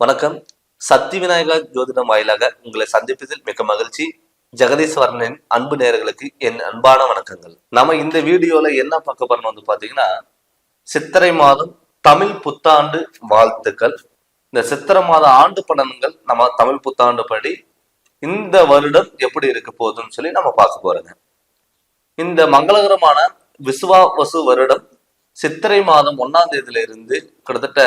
வணக்கம். சக்தி விநாயகா ஜோதிடம் வாயிலாக உங்களை சந்திப்பதில் மிக மகிழ்ச்சி. ஜெகதீஸ்வரனின் அன்பு நேர்களுக்கு என் அன்பான வணக்கங்கள். நம்ம இந்த வீடியோல என்ன பார்க்க போறோம் வந்து பாத்தீங்கன்னா சித்திரை மாதம் தமிழ் புத்தாண்டு வாழ்த்துக்கள். இந்த சித்திரை மாத ஆண்டு பலன்கள் நம்ம தமிழ் புத்தாண்டு படி இந்த வருடம் எப்படி இருக்க போகுதுன்னு சொல்லி நம்ம பார்க்க போறோங்க. இந்த மங்களகரமான விசுவா வசு வருடம் சித்திரை மாதம் ஒன்னாம் தேதியில இருந்து கிட்டத்தட்ட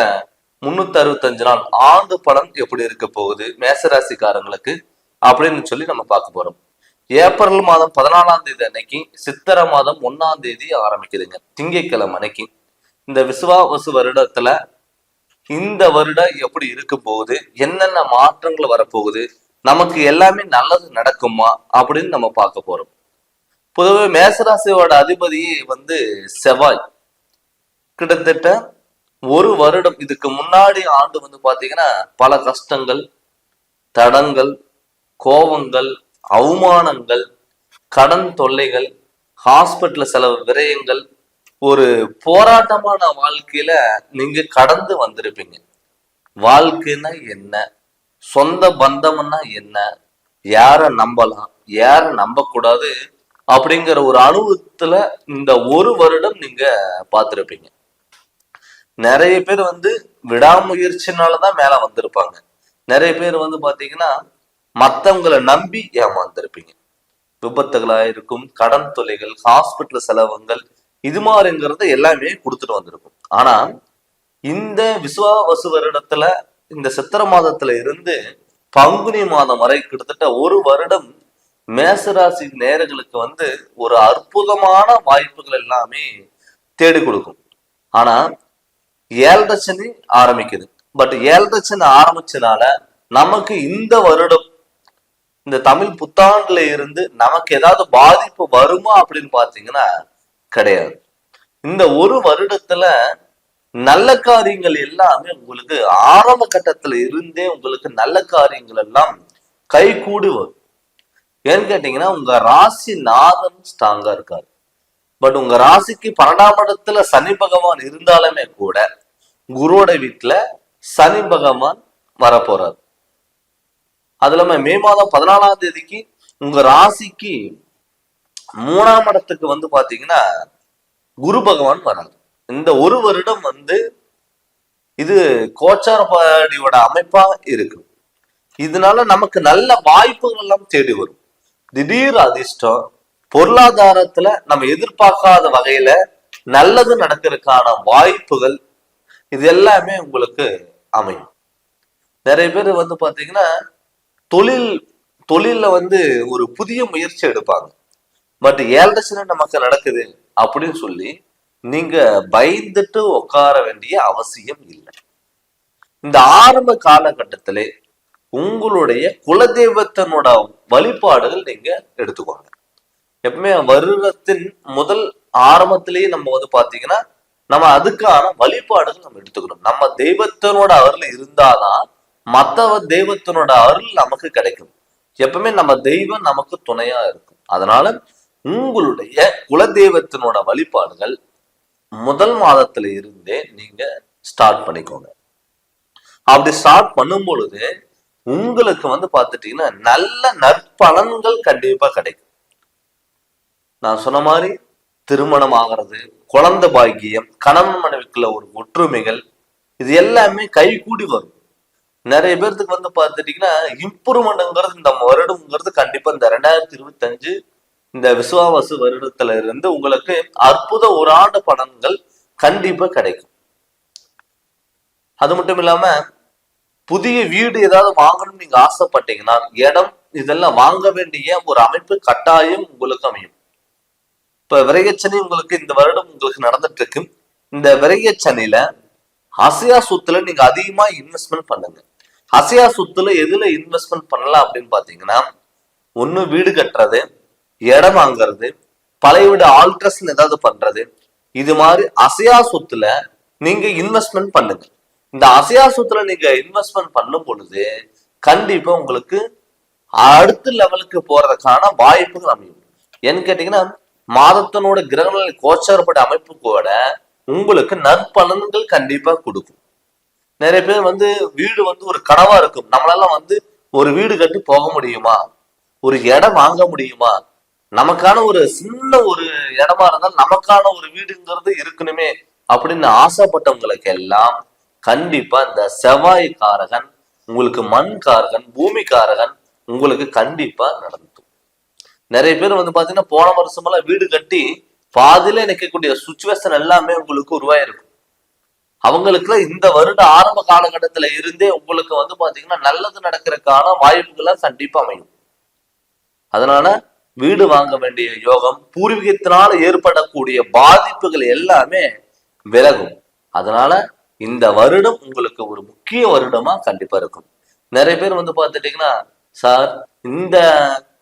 முன்னூத்தி அறுபத்தஞ்சு நாள் ஆண்டு பலன் எப்படி இருக்க போகுது? மேசராசிக்காரங்களுக்கு அப்படின்னு சொல்லி நம்ம பார்க்க போறோம். ஏப்ரல் மாதம் பதினாலாம் தேதி அன்னைக்கு சித்திரை மாதம் ஒன்னாம் தேதி ஆரம்பிக்குதுங்க. திங்கட்கிழமை அன்னைக்கு. இந்த விசுவாவசு வருடத்துல இந்த வருடம் எப்படி இருக்க போகுது? என்னென்ன மாற்றங்கள் வரப்போகுது? நமக்கு எல்லாமே நல்லது நடக்குமா? அப்படின்னு நம்ம பார்க்க போறோம். பொதுவே மேசராசியோட அதிபதி வந்து செவ்வாய். கிட்டத்தட்ட ஒரு வருடம் இதுக்கு முன்னாடி ஆண்டு வந்து பாத்தீங்கன்னா பல கஷ்டங்கள் தடங்கள் கோபங்கள் அவமானங்கள் கடன் தொல்லைகள் ஹாஸ்பிட்டல் செலவு விரயங்கள் ஒரு போராட்டமான வாழ்க்கையில நீங்க கடந்து வந்திருப்பீங்க. வாழ்க்கைன்னா என்ன? சொந்த பந்தம்னா என்ன? யார நம்பலாம்? யார நம்ப கூடாது அப்படிங்கிற ஒரு அனுபவத்துல இந்த ஒரு வருடம் நீங்க பார்த்திருப்பீங்க. நிறைய பேர் வந்து விடாமுயற்சினாலதான் மேல வந்திருப்பாங்க. நிறைய பேர் வந்து பாத்தீங்கன்னா மத்தவங்களை நம்பி ஏமாந்திருப்பீங்க. விபத்துகளா இருக்கும் கடன் தொலைகள் ஹாஸ்பிட்டல் செலவுகள் இது மாதிரிங்கிறத எல்லாமே கொடுத்துட்டு வந்திருக்கும். ஆனா இந்த விசுவாவசு வருடத்துல இந்த சித்திர மாதத்துல இருந்து பங்குனி மாதம் வரை கிட்டத்தட்ட ஒரு வருடம் மேசராசி நேர்களுக்கு வந்து ஒரு அற்புதமான வாய்ப்புகள் எல்லாமே தேடி கொடுக்கும். ஆனா ஏழரை சனி ஆரம்பிக்குது. பட் ஏழரை சனி ஆரம்பிச்சனால நமக்கு இந்த வருடம் இந்த தமிழ் புத்தாண்டுல இருந்து நமக்கு ஏதாவது பாதிப்பு வருமா அப்படின்னு பாத்தீங்கன்னா கிடையாது. இந்த ஒரு வருடத்துல நல்ல காரியங்கள் எல்லாமே உங்களுக்கு ஆரம்ப கட்டத்துல இருந்தே உங்களுக்கு நல்ல காரியங்கள் எல்லாம் கைகூடி வரும் ஏன்னு கேட்டீங்கன்னா உங்க ராசி நாதன் ஸ்ட்ராங்கா இருக்காரு. பட் உங்க ராசிக்கு பன்னெண்டாம் இடத்துல சனி பகவான் இருந்தாலுமே கூட குருவோட வீட்டுல சனி பகவான் வரப்போறாரு. அது இல்லாம மே மாதம் பதினாலாம் தேதிக்கு உங்க ராசிக்கு மூணாம் இடத்துக்கு வந்து பாத்தீங்கன்னா குரு பகவான் வராது இந்த ஒரு வருடம் வந்து இது கோச்சாரப்பாடியோட அமைப்பா இருக்கு. இதனால நமக்கு நல்ல வாய்ப்புகள் எல்லாம் தேடி வரும். திடீர் அதிர்ஷ்டம் பொருளாதாரத்துல நம்ம எதிர்பார்க்காத வகையில நல்லது நடக்கிறதுக்கான வாய்ப்புகள் இது எல்லாமே உங்களுக்கு அமையும். நிறைய பேர் வந்து பார்த்தீங்கன்னா தொழில் தொழில்ல வந்து ஒரு புதிய முயற்சி எடுப்பாங்க. பட் ஏழரை சின்ன நமக்கு நடக்குது அப்படின்னு சொல்லி நீங்க பயந்துட்டு உட்கார வேண்டிய அவசியம் இல்லை. இந்த ஆரம்ப காலகட்டத்திலே உங்களுடைய குலதெய்வத்தினோட வழிபாடுகள் நீங்க எடுத்துக்கோங்க. எப்பவுமே வருடத்தின் முதல் ஆரம்பத்திலேயே நம்ம வந்து பாத்தீங்கன்னா நம்ம அதுக்கான வழிபாடுகள் நம்ம எடுத்துக்கணும். நம்ம தெய்வத்தினோட அருள் இருந்தாதான் மத்த தெய்வத்தினோட அருள் நமக்கு கிடைக்கும். எப்பவுமே நம்ம தெய்வம் நமக்கு துணையா இருக்கும். அதனால உங்களுடைய குலதெய்வத்தினோட வழிபாடுகள் முதல் மாதத்துல இருந்தே நீங்க ஸ்டார்ட் பண்ணிக்கோங்க. அப்படி ஸ்டார்ட் பண்ணும் பொழுது உங்களுக்கு வந்து பார்த்துட்டீங்கன்னா நல்ல நற்பலன்கள் கண்டிப்பா கிடைக்கும். நான் சொன்ன மாதிரி திருமணம் ஆகிறது குழந்தை பாக்கியம் கணவன் மனைவிக்குள்ள ஒரு ஒற்றுமைகள் இது எல்லாமே கைகூடி வரும். நிறைய பேர்த்துக்கு வந்து பார்த்துட்டீங்கன்னா இம்ப்ரூவ்மெண்ட்ங்கிறது இந்த வருடம்ங்கிறது கண்டிப்பா இந்த ரெண்டாயிரத்தி இருபத்தஞ்சு இந்த விசுவாவாசு வருடத்துல இருந்து உங்களுக்கு அற்புத ஒரு ஆண்டு படங்கள் கண்டிப்பா கிடைக்கும். அது மட்டும் இல்லாம புதிய வீடு ஏதாவது வாங்கணும்னு நீங்க ஆசைப்பட்டீங்கன்னா இடம் இதெல்லாம் வாங்க வேண்டிய ஒரு அமைப்பு கட்டாயம் உங்களுக்கு அமையும். இப்ப விரைகச்சனி உங்களுக்கு இந்த வருடம் உங்களுக்கு நடந்துட்டு இருக்கு இந்த விரையச்சனில அசையா சொத்துல நீங்க அதிகமா இன்வெஸ்ட்மெண்ட் பண்ணுங்க. அசையா சொத்துல எதுல இன்வெஸ்ட்மெண்ட் பண்ணலாம் அப்படின்னு பாத்தீங்கன்னா ஒண்ணு வீடு கட்டுறது இடம் வாங்குறது பழைய வீடு ஆல்ட்ரஸ்ன்னு ஏதாவது பண்றது இது மாதிரி அசையா சொத்துல நீங்க இன்வெஸ்ட்மெண்ட் பண்ணுங்க. இந்த அசையா சொத்துல நீங்க இன்வெஸ்ட்மெண்ட் பண்ணும் பொழுது கண்டிப்பா உங்களுக்கு அடுத்த லெவலுக்கு போறதுக்கான வாய்ப்புகள் அமையும். ஏன்னு கேட்டீங்கன்னா மாதத்தினோட கிரகங்கள் கோச்சாரப்பட்ட அமைப்பு கூட உங்களுக்கு நற்பலன்கள் கண்டிப்பா கொடுக்கும். நிறைய பேர் வந்து வீடு வந்து ஒரு கனவா இருக்கும். நம்மளால வந்து ஒரு வீடு கட்டி போக முடியுமா? ஒரு இடம் வாங்க முடியுமா? நமக்கான ஒரு சின்ன ஒரு இடமா இருந்தால் நமக்கான ஒரு வீடுங்கிறது இருக்கணுமே அப்படின்னு ஆசைப்பட்டவங்களுக்கு எல்லாம் கண்டிப்பா இந்த செவ்வாய் காரகன் உங்களுக்கு மண் காரகன் பூமி காரகன் உங்களுக்கு கண்டிப்பா நடந்தது நிறைய பேர் வந்து பாத்தீங்கன்னா போன வருஷமெல்லாம் வீடு கட்டி பாதியில நிற்கக்கூடிய சுச்சுவேஷன் எல்லாமே உங்களுக்கு உருவாயிருக்கும். அவங்களுக்குலாம் இந்த வருட ஆரம்ப காலகட்டத்துல இருந்தே உங்களுக்கு வந்து பாத்தீங்கன்னா நல்லது நடக்கிறதுக்கான வாய்ப்புகளை கண்டிப்பா அமையும். அதனால வீடு வாங்க வேண்டிய யோகம் பூர்வீகத்தினால ஏற்படக்கூடிய பாதிப்புகள் எல்லாமே விலகும். அதனால இந்த வருடம் உங்களுக்கு ஒரு முக்கிய வருடமா கண்டிப்பா இருக்கும். நிறைய பேர் வந்து பார்த்துட்டீங்கன்னா சார் இந்த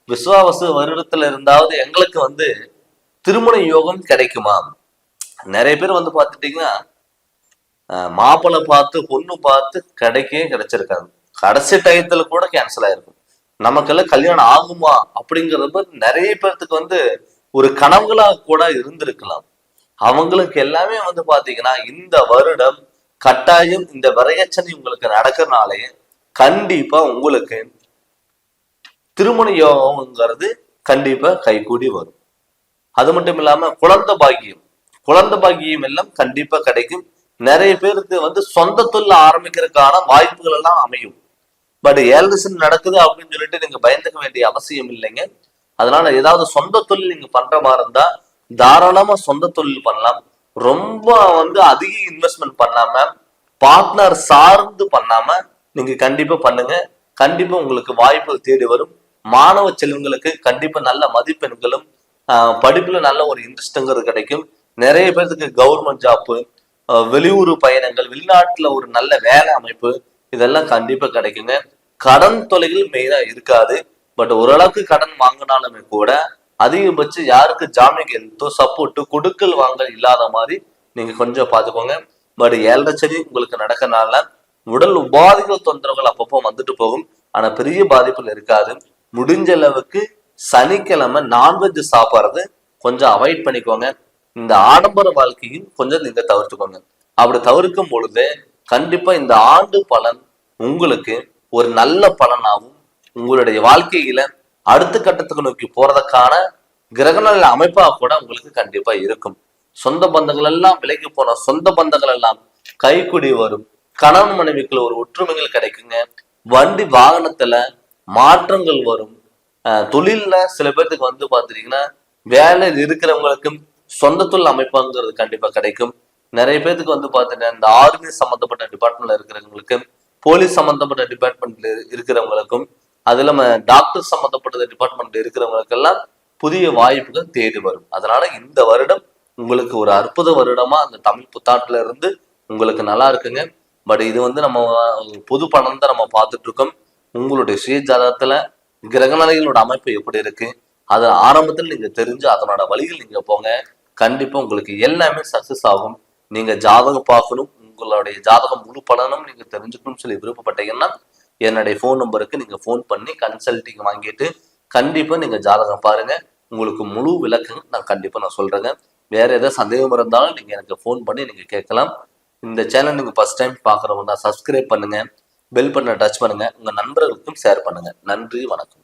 விஸ்வாவசு வருடத்துல இருந்தாவது எங்களுக்கு வந்து திருமண யோகம் கிடைக்குமா? நிறைய பேர் வந்து பார்த்துட்டீங்கன்னா மாப்பிளை மாப்பிள்ளை பார்த்து பொண்ணு பார்த்து கிடைக்கவே கிடைச்சிருக்காங்க. கடைசி டயத்துல கூட கேன்சல் ஆயிருக்கும் நமக்கெல்லாம் கல்யாணம் ஆகுமா? அப்படிங்கறது நிறைய பேர்த்துக்கு வந்து ஒரு கனவுகளா கூட இருந்திருக்கலாம். அவங்களுக்கு எல்லாமே வந்து பாத்தீங்கன்னா இந்த வருடம் கட்டாயம் இந்த விரையச்சனை உங்களுக்கு நடக்கிறனாலே கண்டிப்பா உங்களுக்கு திருமண யோகம்ங்கிறது கண்டிப்பா கைகூடி வரும். அது மட்டும் இல்லாம குழந்தை பாக்கியம். குழந்தை பாக்கியம் எல்லாம் கண்டிப்பா கிடைக்கும். நிறைய பேருக்கு வந்து சொந்த தொழில் ஆரம்பிக்கிறதுக்கான வாய்ப்புகள் எல்லாம் அமையும். பட் ஏழ்ரசன் நடக்குது அப்படின்னு சொல்லிட்டு நீங்க பயந்துக்க வேண்டிய அவசியம் இல்லைங்க. அதனால ஏதாவது சொந்த தொழில் நீங்க பண்ற மாதிரி இருந்தா தாராளமா சொந்த தொழில் பண்ணலாம். ரொம்ப வந்து அதிக இன்வெஸ்ட்மெண்ட் பண்ணாம பார்ட்னர் சார்ந்து பண்ணாம நீங்க கண்டிப்பா பண்ணுங்க. கண்டிப்பா உங்களுக்கு வாய்ப்புகள் தேடி வரும். மாணவ செல்வங்களுக்கு கண்டிப்பா நல்ல மதிப்பெண்களும் படிப்புல நல்ல ஒரு இன்ட்ரெஸ்ட்டுங்கிறது கிடைக்கும். நிறைய பேர்த்துக்கு கவர்மெண்ட் ஜாப்பு வெளியூர் பயணங்கள் வெளிநாட்டுல ஒரு நல்ல வேலை அமைப்பு இதெல்லாம் கண்டிப்பா கிடைக்குங்க. கடன் தொலைகள் மெயினா இருக்காது. பட் ஓரளவுக்கு கடன் வாங்கினாலுமே கூட அதிகபட்சம் யாருக்கு ஜாமீன் எழுத்தோ சப்போர்ட்டு கொடுக்கல் வாங்கல் இல்லாத மாதிரி நீங்க கொஞ்சம் பார்த்துக்கோங்க. பட் ஏழரை சனி உங்களுக்கு நடக்கனால உடல் உபாதைகள் தொந்தரவுகள் அப்பப்போ வந்துட்டு போகும். ஆனா பெரிய பாதிப்புகள் இருக்காது. முடிஞ்ச அளவுக்கு சனிக்கிழமை நான்வெஜ் சாப்பிட்றது கொஞ்சம் அவாய்ட் பண்ணிக்கோங்க. இந்த ஆடம்பர வாழ்க்கையும் கொஞ்சம் நீங்க தவிர்த்துக்கோங்க. அப்படி தவிர்க்கும் பொழுது கண்டிப்பா இந்த ஆண்டு பலன் உங்களுக்கு ஒரு நல்ல பலனாகவும் உங்களுடைய வாழ்க்கையில அடுத்த கட்டத்துக்கு நோக்கி போறதுக்கான கிரகண அமைப்பா கூட உங்களுக்கு கண்டிப்பா இருக்கும். சொந்த பந்தங்கள் எல்லாம் விலகி போன சொந்த பந்தங்கள் எல்லாம் கைக்குடி வரும். கணவன் மனைவிக்குள்ள ஒரு ஒற்றுமைகள் கிடைக்குங்க. வண்டி வாகனத்துல மாற்றங்கள் வரும். தொழிலில் தொழில்ல சில பேர்த்துக்கு வந்து பார்த்துட்டீங்கன்னா வேலையில் இருக்கிறவங்களுக்கும் சொந்த தொழில் அமைப்புங்கிறது கண்டிப்பாக கிடைக்கும். நிறைய பேர்த்துக்கு வந்து பாத்தீங்கன்னா இந்த ஆர்மி சம்மந்தப்பட்ட டிபார்ட்மெண்ட்ல இருக்கிறவங்களுக்கு போலீஸ் சம்மந்தப்பட்ட டிபார்ட்மெண்ட்ல இருக்கிறவங்களுக்கும் அது இல்லாமல் டாக்டர் சம்மந்தப்பட்ட டிபார்ட்மெண்ட் இருக்கிறவங்களுக்கெல்லாம் புதிய வாய்ப்புகள் தேடி வரும். அதனால இந்த வருடம் உங்களுக்கு ஒரு அற்புத வருடமா அந்த தமிழ் புத்தாண்டுல இருந்து உங்களுக்கு நல்லா இருக்குங்க. பட் இது வந்து நம்ம பொது பணம் தான் நம்ம பார்த்துட்டு இருக்கோம். உங்களுடைய சுய ஜாதகத்துல கிரகநிலைகளோட அமைப்பு எப்படி இருக்கு? அது ஆரம்பத்தில் நீங்க தெரிஞ்சு அதனோட வழிகள் நீங்க போங்க. கண்டிப்பா உங்களுக்கு எல்லாமே சக்சஸ் ஆகும். நீங்க ஜாதகம் பார்க்கணும். உங்களுடைய ஜாதகம் முழு பலனும் நீங்க தெரிஞ்சுக்கணும்னு சொல்லி விருப்பப்பட்டீங்கன்னா என்னுடைய ஃபோன் நம்பருக்கு நீங்க ஃபோன் பண்ணி கன்சல்டிங் வாங்கிட்டு கண்டிப்பா நீங்க ஜாதகம் பாருங்க. உங்களுக்கு முழு விளக்கம் நான் கண்டிப்பா நான் சொல்றேங்க. வேற ஏதாவது சந்தேகம் இருந்தாலும் நீங்க எனக்கு ஃபோன் பண்ணி நீங்க கேட்கலாம். இந்த சேனல் நீங்க ஃபர்ஸ்ட் டைம் பாக்குறவங்க தான் சப்ஸ்கிரைப் பண்ணுங்க. பெல் பட்டனை டச் பண்ணுங்கள் உங்கள் நண்பர்களுக்கும் ஷேர் பண்ணுங்கள் நன்றி வணக்கம்.